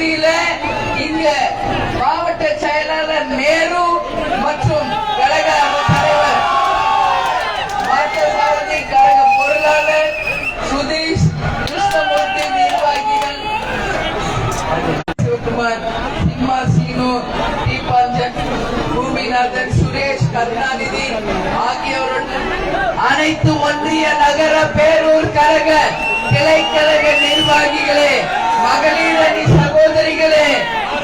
தொகுதியில இங்க மாவட்ட செயலாளர் நேரு மற்றும் கழக தலைவர் பார்த்தசாரதி கழக பொருளாளர் சுதீஷ் கிருஷ்ணமூர்த்தி நிர்வாகிகள் சிவகுமார் சிம்மா சீனு தீபாஞ்சன் பூமிநாதன் சுரேஷ் கருணாநிதி ஆகியோருடன் அனைத்து ஒன்றிய நகர பேரூர் கழக கிளைக்கழக நிர்வாகிகளே மகளிர் அணி சகோதரிகளே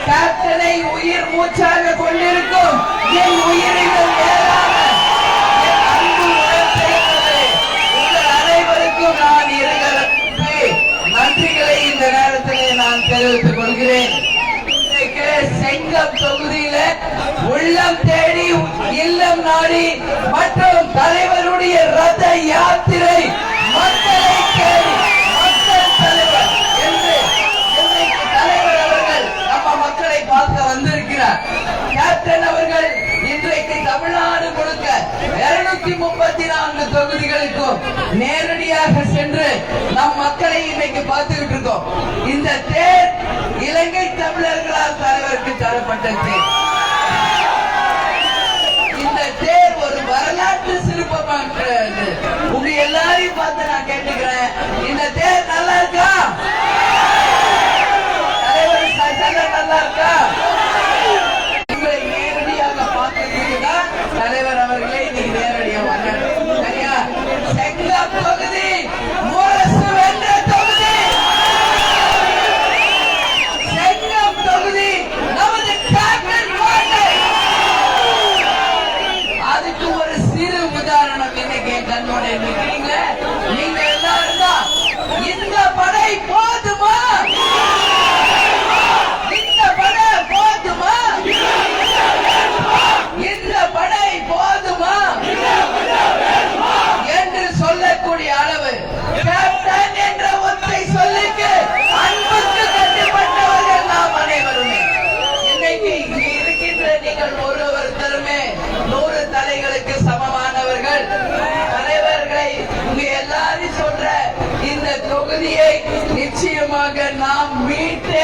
கேப்டனை உயிர் மூச்சாக கொண்டிருக்கும் என் உயிரிகள் மேலான அன்பு உங்கள் அனைவருக்கும் நான் இருகலத்து நன்றிகளை இந்த நேரத்திலே நான் தெரிவித்துக் கொள்கிறேன். செங்கம் தொகுதியில உள்ளம் தேடி இல்லம் நாடி மற்றும் தலைவருடைய ரத யாத்திரை இருநூத்தி முப்பத்தி நான்கு தொகுதிகளுக்கும் நேரடியாக சென்று நம் மக்களை இன்னைக்கு பார்த்துக்கிட்டு இருக்கோம். இந்த தேர் இலங்கை தமிழர்களால் தலைவருக்கு தரப்பட்ட தேர். இந்த தேர் ஒரு வரலாற்று சிறப்பமானது உங்க எல்லாரையும் பார்த்து நான் கேட்டுக்கிறேன். இந்த தேர் நல்லா இருக்கா? தலைவர் நல்லா இருக்கா உங்களை நேரடியாக பார்த்ததுக்கு தான் தலைவர் அவர்களே இன்னைக்கு நேரடியா வர்றாரு சரியா செங்கம் தொகுதி முரசு வென்ற தொகுதி செங்கம் தொகுதி நமது கேப்டன் கோட்டை அதுக்கு ஒரு சிறு உதாரணம் இன்னைக்கு என் கண்ணோட நிக்கிறீங்க நீங்க எல்லாரும் தான் இந்த படை போதுமா இந்த படை போதுமா இந்த படை போதுமா என்று சொல்லக்கூடிய அளவு கேப்டன் என்ற ஒற்றை சொல்லுக்கு அன்புக்கு கட்டுப்பட்டவர்கள் நாம் அனைவருமே இன்னைக்கு இங்கு இருக்கின்ற நீங்கள் ஒரு ஒருத்தருமே நூறு தலைகளுக்கு சமமானவர்கள் தலைவர்களை உங்க எல்லாரும் சொல்ற இந்த தொகுதியை நிச்சயமாக நாம்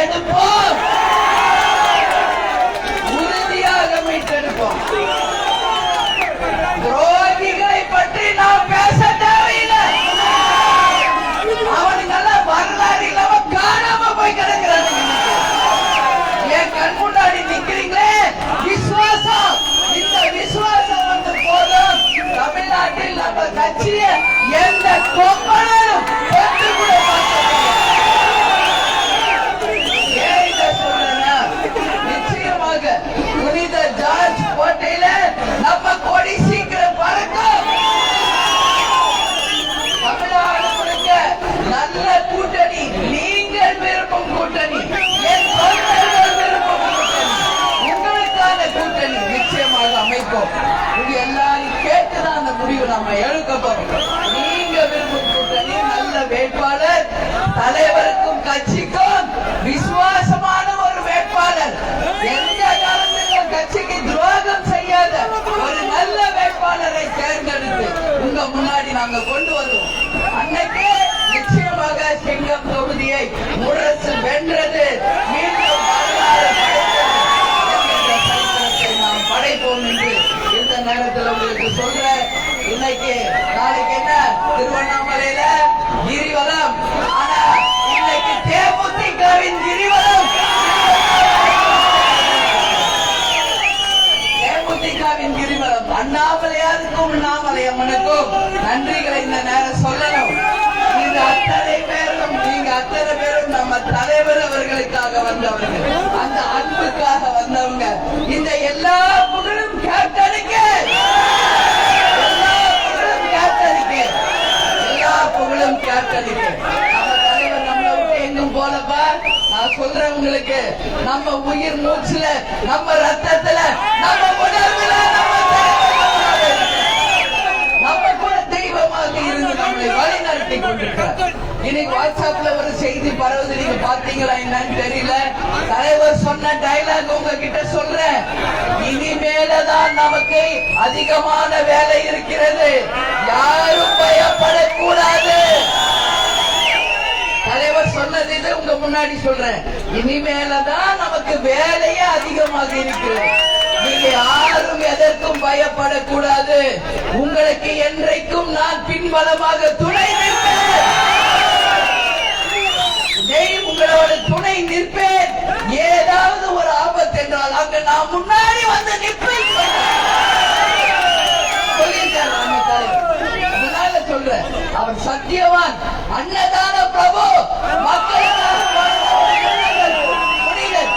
மீட்டெடுப்போம் உறுதியாக மீட்டெடுப்போம் துரோகிகளை பற்றி நாம் பேச தேவையில்லை. அவனுங்கெல்லாம் வரலாறு இல்லாம காணாம போய் என் கண் முன்னாடி நிக்கிறீங்களே? விசுவாசம். இந்த விசுவாசம் வந்து போதும் தமிழ்நாட்டில் நம்ம எந்த நீங்க விரும்பும் கூட்டணி நல்ல வேட்பாளர் தலைவருக்கும் கட்சிக்கும் விசுவாசமான ஒரு வேட்பாளர். எந்த காலத்திலும் கட்சிக்கு துரோகம் செய்யாத ஒரு நல்ல வேட்பாளரை தேர்ந்தெடுத்து உங்க முன்னாடி நாங்க கொண்டு வருவோம். அன்னைக்கு நிச்சயமாக சிங்கம் தொகுதியை முரசு வென்றது. மீண்டும் படைப்போம் என்று இந்த நேரத்தில் உங்களுக்கு சொல்றேன். இன்னைக்கு நாளைக்கு என்ன? திருவண்ணாமலையில கிரிவலம். ஆனா இன்னைக்கு தேமுதிகவின் கிரிவலம். தேமுதிகவின் கிரிவலம். அண்ணாமலையாருக்கும் அண்ணாமலை அம்மனுக்கும் நன்றிகளை இந்த நேரம் சொல்லணும். இந்த அத்தனை பேரும் நீங்க அத்தனை பேரும் நம்ம தலைவர் அவர்களுக்காக வந்தவர்கள். அந்த அன்புக்காக வந்தவங்க. சொல்றவங்களுக்கு நம்ம உயிர் மூச்சுல நம்ம ரத்தத்துல நம்ம உணர்வுல நம்ம நம்ம கூட தெய்வமாக இருந்து நம்மளை வழிநடத்தி கொண்டிருக்கிறோம் இன்னைக்கு வாட்ஸ்அப்ல ஒரு செய்தி பரவுது நீங்க பாத்தீங்களா என்னன்னு தெரியல. தலைவர் சொன்ன டைலாக் உங்ககிட்ட சொல்றேன். இனிமேலதான் நமக்கு அதிகமான வேலை இருக்கிறது. யாரும் பயப்படக்கூடாது. தலைவர் சொன்னது உங்க முன்னாடி சொல்றேன். இனிமேலதான் நமக்கு வேலையே அதிகமாக இருக்கிறது நீங்க யாரும் எதற்கும் பயப்படக்கூடாது. உங்களுக்கு என்றைக்கும் நான் பின்பலமாக துணை நிற்பேன். உங்களோட துணை நிற்பேன். ஏதாவது ஒரு ஆபத்து என்றால் அங்க நான் முன்னாடி வந்து நிற்பேன் சொல்லியிருக்காரு நம்ம தலைவர். அதனால சொல்றேன் அவர் சத்தியவான் அன்னதான பிரபு மக்களுக்காக வாழ்ந்தவர். புனிதர்.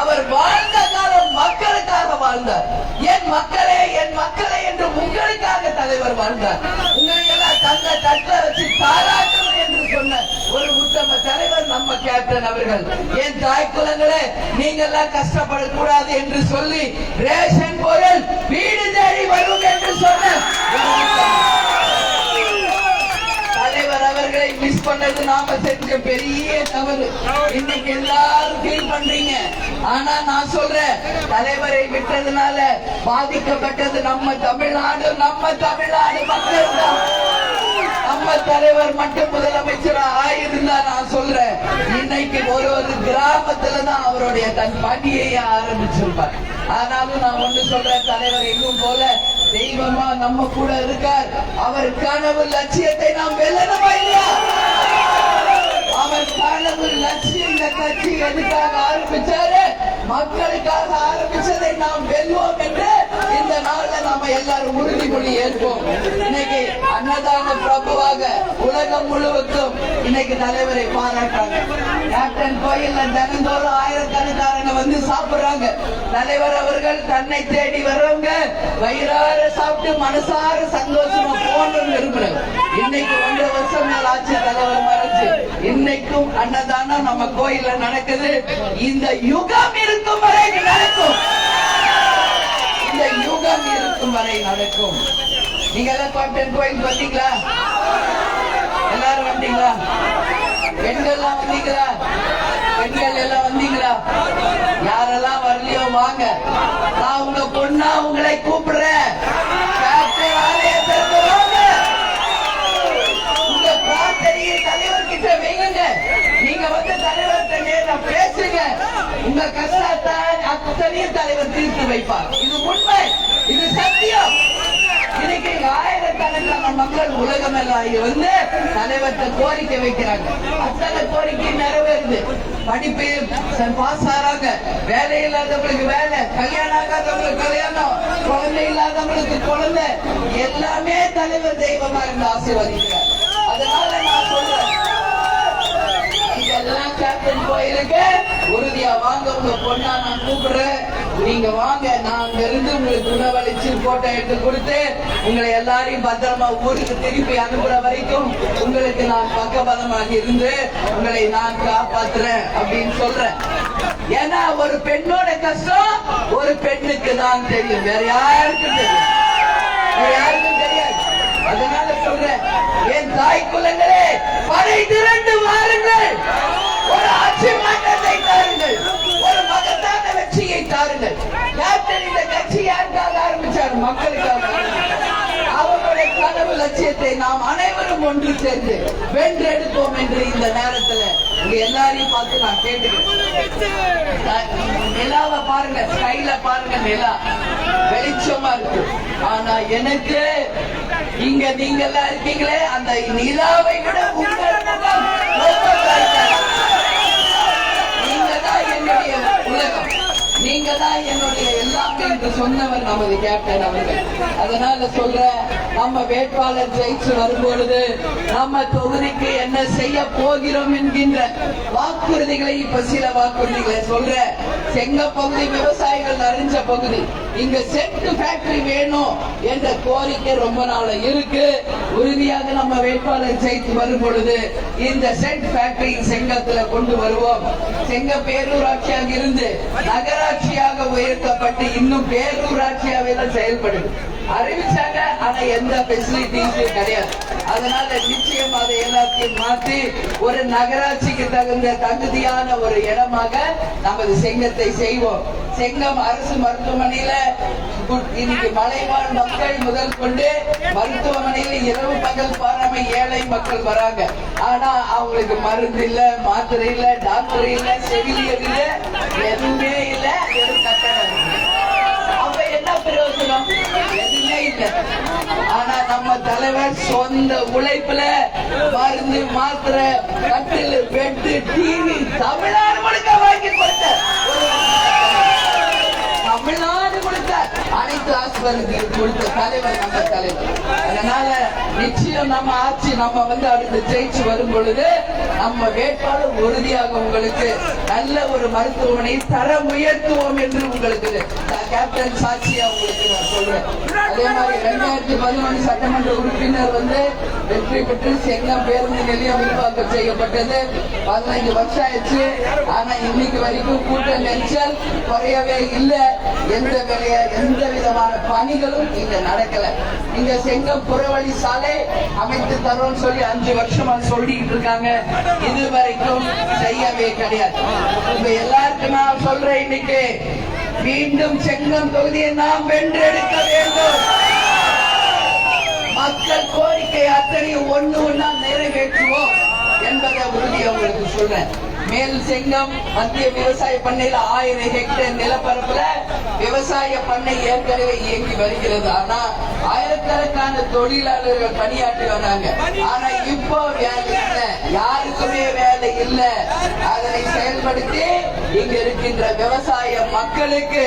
அவர் வாழ்ந்த காலம் மக்களுக்காக வாழ்ந்தார் என் மக்களே என் மக்களே என்று உங்களுக்காக தலைவர் வாழ்ந்தார். உங்களை எல்லாம் தங்க தட்டுல வச்சு பாராட்டணும் என்று சொன்ன ஒரு உத்தம தலைவர் நம்ம கேப்டன் அவர்கள். என் தாய் குலங்களே நீங்க எல்லாம் கஷ்டப்படக்கூடாது என்று சொல்லி ரேஷன் பொருள் வீடு தேடி வரும் என்று சொன்ன ஒரு மிஸ் பண்ணது நாம செஞ்ச பெரிய தவறு. இன்னைக்கு எல்லாரும் ஃபீல் பண்றீங்க. ஆனா நான் சொல்றேன் தலைவரை விட்டதுனால பாதிக்கப்பட்டது நம்ம தமிழ்நாடு நம்ம தமிழ்நாடு மக்கள் தான் நம்ம தலைவர் மட்டும் முதலமைச்சரா ஆயிருந்தா நான் சொல்றேன். இன்னைக்கு ஒரு ஒரு கிராமத்துல தான் அவருடைய தன் பணியை ஆரம்பிச்சிருப்பார். ஆனாலும் நான் ஒண்ணு சொல்றேன் தலைவர் எங்கும் போல தெய்வமா நம்ம கூட இருக்கார். அவர் கனவு லட்சியத்தை நாம் வெல்லணுமா இல்லையா? அவர் கனவு லட்சியம் இந்த கட்சி எதுக்காக ஆரம்பிச்சாரு? மக்களுக்காக ஆரம்பிச்சதை நாம் வெல்வோம் எல்லாரும் உறுதிமொழி ஏற்போம். இன்னைக்கு அன்னதான பிரபுவாக உலகம் முழுவதும் இன்னைக்கு தலைவரை பாராட்டாங்க கேப்டன் கோயில்ல தினந்தோறும் ஆயிரக்கணக்காரங்க வந்து சாப்பிடுறாங்க. தலைவர் அவர்கள் தன்னை தேடி வர்றவங்க வயிறார சாப்பிட்டு மனசார சந்தோஷமா போகணும்னு விரும்புறாங்க. இன்னைக்கு ஒன்றரை வருஷம் நாள் ஆட்சி தலைவர் மறைச்சு. இன்னைக்கும் அன்னதானம் நம்ம கோயில்ல நடக்குது. இந்த யுகம் இருக்கும் வரை நடக்கும். இந்த இருக்கும் வரை நடக்கும். நீங்க எல்லாம் கோட்டன் கோயில் வந்தீங்களா? எல்லாரும் வந்தீங்களா? பெண்கள்லாம் வந்தீங்களா? பெண்கள் எல்லாம் வந்தீங்களா? யாரெல்லாம் வரலையோ வாங்க. நான் உங்க பொண்ணா உங்களை கூப்பிடுறேன். உங்க பிரார்த்தனையை தலைவர்கிட்ட வைங்க வந்து தலைவர்கிட்ட நேரா பேசுங்க உங்க கஷ்டத்தை அத்தனையும் தலைவர் தீர்த்து வைப்பார். இது உண்மை. இது சத்தியம். இன்னைக்கு இங்க ஆயிரக்கணக்கான மக்கள் உலகம் எல்லாம் இங்க வந்து தலைவர்கிட்ட கோரிக்கை வைக்கிறாங்க. அத்தனை கோரிக்கை நிறைவேறுது. படிப்பு பாஸ் ஆறாங்க. வேலை இல்லாதவங்களுக்கு வேலை கல்யாணம் ஆகாதவங்களுக்கு கல்யாணம் குழந்தை இல்லாதவங்களுக்கு குழந்தை. எல்லாமே தலைவர் தெய்வமா இருந்து ஆசீர்வதிக்கிறார். இதெல்லாம் கேப்டன் கோயிலுக்கு உறுதியா வாங்க உங்க பொண்ணா நான் கூப்பிடுறேன். நீங்க வாங்க நான் அங்க இருந்து உங்களுக்கு உணவளிச்சு போட்டோ எடுத்து கொடுத்து உங்களை எல்லாரையும் பத்திரமா ஊருக்கு திருப்பி அனுப்புற வரைக்கும் உங்களுக்கு நான் பக்கபலமாக இருந்து உங்களை நான் காப்பாத்துறேன் அப்படின்னு சொல்றேன். ஏன்னா ஒரு பெண்ணோட கஷ்டம் ஒரு பெண்ணுக்கு தான் தெரியும். வேற யாருக்கும் தெரியும் வேற யாருக்கும் தெரியாது. அதனால சொல்றேன். என் தாய் குலங்களே தாருங்கள். கேப்டன் இந்த கட்சி யாருக்காக ஆரம்பிச்சார்? மக்களுக்காக. அவருடைய கனவு லட்சியத்தை நாம் அனைவரும் ஒன்று சேர்ந்து வென்றெடுப்போம் என்று இந்த நேரத்துல உங்க எல்லாரையும் பார்த்து நான் கேட்டுக்கிறேன். நிலாவை பாருங்க ஸ்டைல பாருங்க நிலா. வெளிச்சமா இருக்கு. ஆனா எனக்கு இங்க நீங்க எல்லாம் இருக்கீங்களே அந்த நிலாவை விட உங்கள் முகம் ரொம்ப bright-ஆ இருக்கு. நீங்க தான் என்னுடைய எல்லாமே என்று சொன்னவர் நமது கேப்டன் அவர்கள். அதனால சொல்ற நம்ம வேட்பாளர் ஜெயிச்சு வரும்பொழுது நம்ம தொகுதிக்கு என்ன செய்ய போகிறோம் என்கின்ற வாக்குறுதிகளை இப்ப சில வாக்குறுதிகளை சொல்ற செங்க பகுதி விவசாயிகள் நிறைஞ்ச பகுதி இங்க செட் ஃபேக்டரி வேணும் என்ற கோரிக்கை ரொம்ப நாள இருக்கு. உறுதியாக நம்ம வேட்பாளர் ஜெயித்து வரும் பொழுது இந்த செட் ஃபேக்டரி செங்கத்துல கொண்டு வருவோம். செங்க பேரூராட்சியாக இருந்து நகராட்சியாக உயர்த்தப்பட்டு இன்னும் பேரூராட்சியாவே தான் செயல்படுது. அறிவிச்சாங்க ஆனா எந்த பெசிலிட்டிஸும் கிடையாது. அதனால நிச்சயம் அதை எல்லாத்தையும் மாற்றி ஒரு நகராட்சிக்கு தகுந்த தகுதியான ஒரு இடமாக நமது செங்கத்தை செய்வோம். செங்கம் அரசு மருத்துவமனையில இன்னைக்கு மலைவாழ் மக்கள் முதல் கொண்டு மருத்துவமனையில இரவு பகல் பாராம ஏழை மக்கள் வராங்க. ஆனா அவங்களுக்கு மருந்து இல்ல மாத்திரை இல்ல டாக்டர் இல்ல செவிலியர் இல்ல எதுவுமே இல்ல வெறும் கட்டணம் பிரயோஜனம். எதுவுமே இல்ல ஆனா நம்ம தலைவர் சொந்த உழைப்புல மருந்து மாத்திரை கட்டில் பெட்டு டிவி தமிழ்நாடு முழுக்க வாங்கி கொடுத்த தமிழ்நாடு முழுக்க அனைத்து கொடுத்த தலைவர் நம்ம தலைவர். அதனால நிச்சயம் நம்ம ஆட்சி நம்ம வந்து அடுத்து ஜெயிச்சு வரும் பொழுது நம்ம வேட்பாளர் உறுதியாக உங்களுக்கு நல்ல ஒரு மருத்துவமனை தரம் உயர்த்துவோம் என்று உங்களுக்கு கேப்டன் சாட்சியா உங்களுக்கு அதே மாதிரி ரெண்டாயிரத்தி பதினொன்று சட்டமன்ற உறுப்பினர் வந்து வெற்றி பெற்று செங்கம் பேருந்து நிலையம் விரிவாக்கம் செய்யப்பட்டது. பதினைந்து வருஷம் ஆயிடுச்சு. ஆனா இன்னைக்கு வரைக்கும் கூட்ட நெரிசல் குறையவே இல்லை. எந்த விலைய எந்த விதமான பணிகளும் இங்க நடக்கல. இங்க செங்கம் புறவழி சாலை அமைத்து தரோம்னு சொல்லி அஞ்சு வருஷமா சொல்லிட்டு இருக்காங்க. இது வரைக்கும் செய்யவே கிடையாது. இப்ப எல்லாருக்கும் நான் சொல்றேன் இன்னைக்கு மீண்டும் செங்கம் தொகுதியை நாம் வென்றெடுக்க வேண்டும். மக்கள் கோரிக்கை அத்தனையும் ஒன்று ஒண்ணா நிறைவேற்றுவோம் என்பதை உறுதி அவங்களுக்கு சொல்றேன். மேல் செங்கம் மத்திய விவசாய பண்ணையில ஆயிரம் ஹெக்டேர் நிலப்பரப்புல விவசாய பண்ணை ஏற்கனவே இயங்கி வருகிறது. ஆனா ஆயிரக்கணக்கான தொழிலாளர்கள் பணியாற்றி வராங்க. ஆனா இப்போ வேலை இல்லை. யாருக்குமே வேலை இல்லை. அதனை செயல்படுத்தி இங்க இருக்கின்ற விவசாய மக்களுக்கு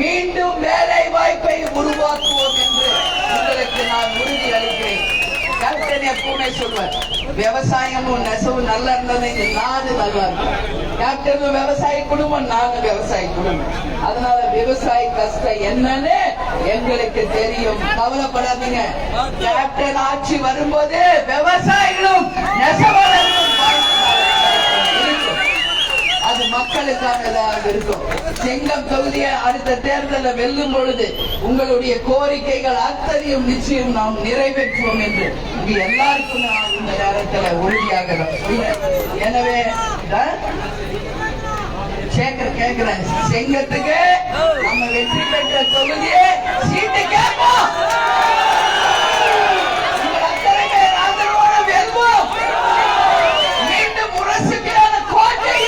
மீண்டும் வேலை வாய்ப்பை உருவாக்குவோம் என்று உங்களுக்கு நான் உறுதி அளிக்கிறேன் கேப்டன் எப்பவுமே சொல்வார் விவசாயமும் நெசவும் நல்லா இருந்தது இந்த நாடு நல்லா இருக்கும். கேப்டன் விவசாய குடும்பம் நானும் விவசாய குடும்பம். அதனால விவசாய கஷ்டம் என்னன்னு எங்களுக்கு தெரியும். கவலைப்படாதீங்க. கேப்டன் ஆட்சி வரும்போது விவசாயிகளும் நெசவாளர்களும் அது மக்களுக்கானதாக இருக்கும். செங்கம் தொகுதியை அடுத்த தேர்தலில் வெல்லும் பொழுது உங்களுடைய கோரிக்கைகள் அத்தனையும் நிச்சயம் நாம் நிறைவேற்றுவோம் என்று இங்கு எல்லாருக்கும் நான் இந்த நேரத்தில் உறுதியாக எனவே சேகர் கேட்கிறேன் செங்கத்துக்கு நம்ம வெற்றி பெற்ற தொகுதியை சீட்டு கேட்போம் உங்கள் அத்தனை பேர் ஆதரவோடு வெல்வோம் மீண்டும் முரசுக்கான கோட்டை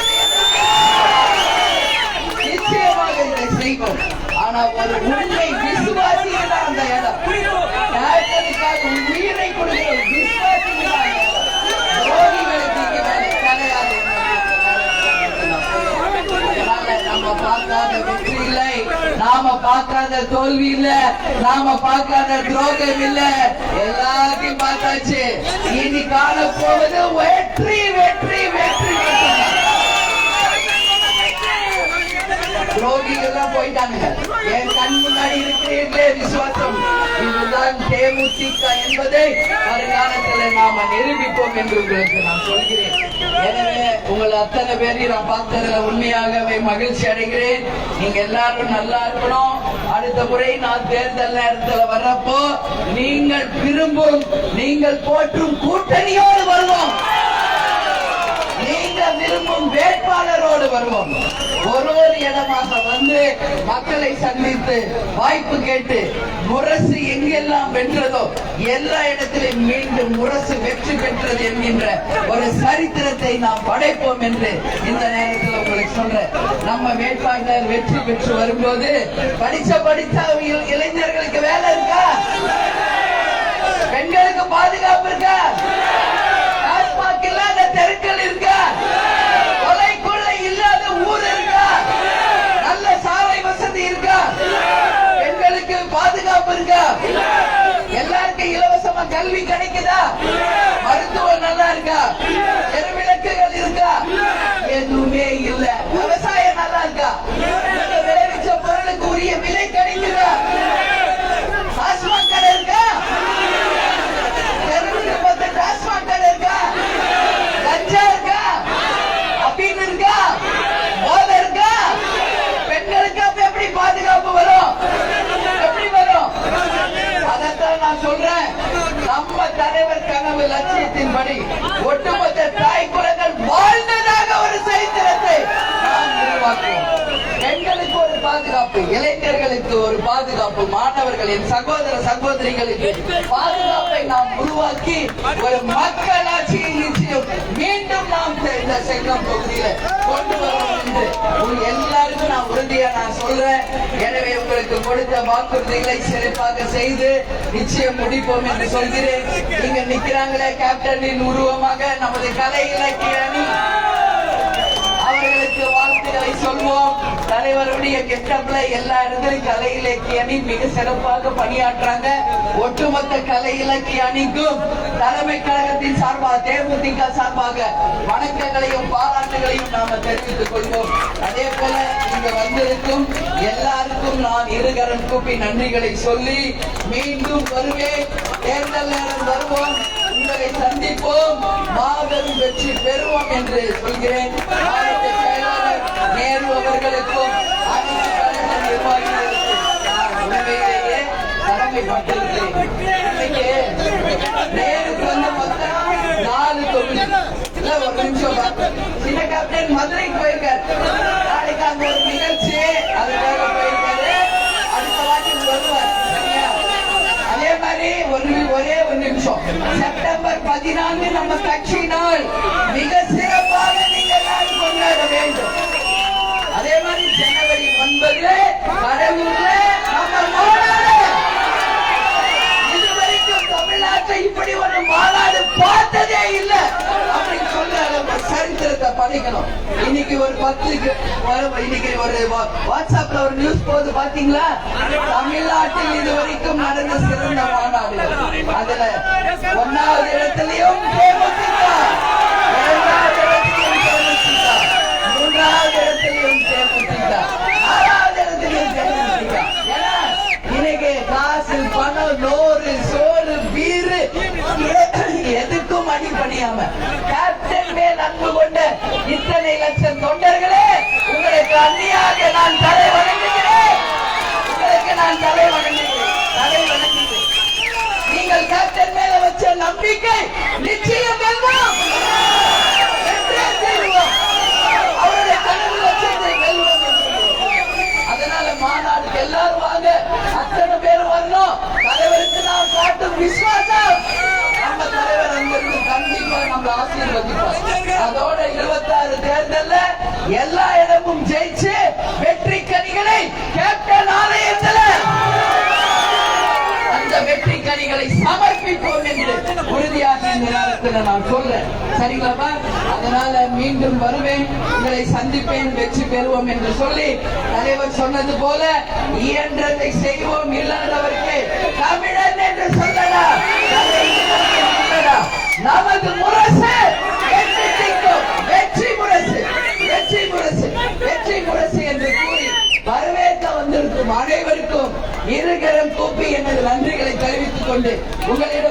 நிச்சயமாக இதை செய்வோம் ஆனா உண்மை விசுவாசிகள் அந்த இடம். கேப்டனுக்காக உயிரை கொடுக்கிற விசுவாசிகள் தான் பார்க்காத வெற்றி இல்லை. நாம பார்க்காத தோல்வி இல்ல. நாம பார்க்காத துரோகம் இல்ல. எல்லாத்தையும் பார்த்தாச்சு. இனி காண போவது வெற்றி வெற்றி வெற்றி. துரோகிகள் எல்லாம் போயிட்டாங்க என் கண் முன்னாடி இருக்கிறீர்களே விசுவாசம். இதுதான் தேமுதிக என்பதை வருங்காலத்தில் நாம நிரூபிப்போம் என்று உங்களுக்கு நான் சொல்கிறேன். எனவே உங்கள் அத்தனை பேரையும் நான் பார்த்ததுல உண்மையாகவே மகிழ்ச்சி அடைகிறேன். நீங்க எல்லாரும் நல்லா இருக்கணும். அடுத்த முறை நான் தேர்தல் நேரத்தில் வர்றப்போ நீங்கள் விரும்பும் நீங்கள் போற்றும் கூட்டணியோடு வருவோம் நீங்க விரும்பும் வருவோம். ஒரு ஒரு இடமாக வந்து மக்களை சந்தித்து வாய்ப்பு கேட்டு முரசு எங்கெல்லாம் வென்றதோ எல்லா இடத்திலும் மீண்டும் முரசு வெற்றி பெற்றது என்கின்ற ஒரு சரித்திரத்தை நாம் படைப்போம் என்று இந்த நேரத்தில் உங்களுக்கு சொல்றேன். நம்ம வேட்பாளர் வெற்றி பெற்று வரும்போது படிச்ச படித்த இளைஞர்களுக்கு வேலை இருக்கா? பெண்களுக்கு பாதுகாப்பு இருக்கா டாஸ்மாக் இல்லாத தெருக்கள் இருக்கா கொலை கொள்ளை இல்லாத ஊர் இருக்கா நல்ல சாலை வசதி இருக்கா பாதுகாப்பு இருக்கா எல்லாருக்கும் இலவசமா கல்வி கிடைக்குதா? மருத்துவம் நல்லா இருக்கா? தெருவிளக்குகள் இருக்கா? எதுவுமே இல்ல விவசாயம் நல்லா இருக்கா நீங்க விளைவிச்ச பொருளுக்கு உரிய விலை கிடைக்குதா டாஸ்மாக் கடை இருக்கா தெருவுக்கு பத்து டாஸ்மாக் கடை இருக்கா கஞ்சா இருக்கா அப்படின்னு இருக்கா போதை இருக்கா பெண்களுக்கு அப்ப எப்படி பாதுகாப்பு வரும் எப்படி வரும் அதைத்தான் நான் சொல்றேன் நம்ம தலைவர் கனவு லட்சியத்தின்படி ஒட்டுமொத்த தாய் குலங்கள் வாழ்ந்ததாக ஒரு சரித்திரத்தை நாம் உருவாக்குவோம். பெண்களுக்கு ஒரு பாதுகாப்பு இளைஞர்களுக்கு ஒரு பாதுகாப்பு மாணவர்களின் சகோதர சகோதரிகளுக்கு பாதுகாப்பை நாம் உருவாக்கி ஒரு மக்களாட்சியை நிச்சயம் மீண்டும் நாம் இந்த- செங்கம் பகுதியில் கொண்டு வருவோம் என்று உங்க எல்லாருக்கும் நான் உறுதியா நான் சொல்றேன் எனவே உங்களுக்கு கொடுத்த வாக்குறுதிகளை சிறப்பாக செய்து நிச்சயம் முடிப்போம் என்று சொல்கிறேன். இங்க நிக்கிறாங்களே கேப்டனின் உருவமாக நமது கலை இலக்கிய அணி அவர்களுக்கு வாழ்த்துக்களை சொல்வோம் தலைவருடைய கெட்டப்ல எல்லா இடத்துலையும் கலை இலக்கிய அணி மிக சிறப்பாக பணியாற்றாங்க ஒட்டுமொத்த கலை இலக்கிய அணிக்கும் தலைமை கழகத்தின் சார்பாக தேமுதிக சார்பாக வணக்கங்களையும் பாராட்டுகளையும் நாம தெரிவித்துக் கொள்வோம். அதே போல இங்க வந்திருக்கும் எல்லாருக்கும் நான் இருகரம் கூப்பி நன்றிகளை சொல்லி மீண்டும் வருவேன். தேர்தல் நேரம் வருவோம். உங்களை சந்திப்போம். மாபெரும் வெற்றி பெறுவோம் என்று சொல்கிறேன். மாவட்ட செயலாளர் நேரு அவர்களுக்கும் அனைத்து கழக நிர்வாகிகளுக்கும் நேருக்கு வந்து மொத்தம் நாலு தொகுதி ஒரு நிமிஷம் சின்ன கேப்டன் மதுரைக்கு போயிருக்காரு நாளைக்கு அங்க ஒரு நிகழ்ச்சி அதுக்காக போயிருக்காரு அடுத்த வாட்டி வருவார் அதே மாதிரி ஒரு ஒரே ஒரு நிமிஷம் செப்டம்பர் பதினான்கு நம்ம கட்சி நாள் மிக சிறப்பாக நீங்க எல்லாரும் கொண்டாட வேண்டும் அதே மாதிரி ஜனவரி ஒன்பது கடவுள்ல நம்ம மாநாடு இதுவரைக்கும் தமிழ்நாட்டை இப்படி ஒரு மாநாடு பார்த்ததே இல்ல அப்படின்னு சொல்ற அளவுக்கு சரித்திரத்தை படைக்கணும் இன்னைக்கு ஒரு பத்து இன்னைக்கு ஒரு வாட்ஸ்அப்ல ஒரு நியூஸ் போகுது பாத்தீங்களா? தமிழ்நாட்டில் இதுவரைக்கும் நடந்த சிறந்த மாநாடு. அதுல ஒன்னாவது இடத்துலயும் தேமுதிக. இரண்டாவது இடத்திலையும் தேமுதிக. மூன்றாவது இடத்திலையும் தேமுதிக. இடத்திலையும் தேமுதிக. இன்னைக்கு காசு பணம் நோறு சோறு பீரு எதுக்கும் அடிப்பணியாம கேப்டன் மேல் அன்பு இத்தனை லட்சம் தொண்டர்களே உங்களுக்கு அந்நியாக நான் தலை வணங்குகிறேன். உங்களுக்கு நான் தலை வணங்குகிறேன். தலை வணங்குகிறேன். நீங்கள் கேப்டன் மேல வச்ச நம்பிக்கை நிச்சயம் வெல்வோம். அவருடைய கனவு லட்சியத்தை வெல்வோம் அதனால மாநாடுக்கு எல்லாரும் வாங்க. அத்தனை பேர் வரணும். தலைவருக்கு நாம் காட்டும் விசுவாசம். நம்ம தலைவர் அங்கிருந்து கண்டிப்பா நம்ம ஆசீர்வதிப்போம் அதோட எல்லா இடமும் ஜெயிச்சு வெற்றி கனிகளை கேப்டன் ஆலயத்தில் அந்த வெற்றி கனிகளை சமர்ப்பிப்போம் என்று உறுதியாக இந்த நேரத்தில் நான் சொல்றேன். சரிங்களா அதனால மீண்டும் வருவேன். உங்களை சந்திப்பேன் வெற்றி பெறுவோம் என்று சொல்லி தலைவர் சொன்னது போல இயன்றதை செய்வோம். இல்லாதவர்கள் கொண்டு உங்களிடம் விடைபெறுகிறேன் நன்றி வணக்கம்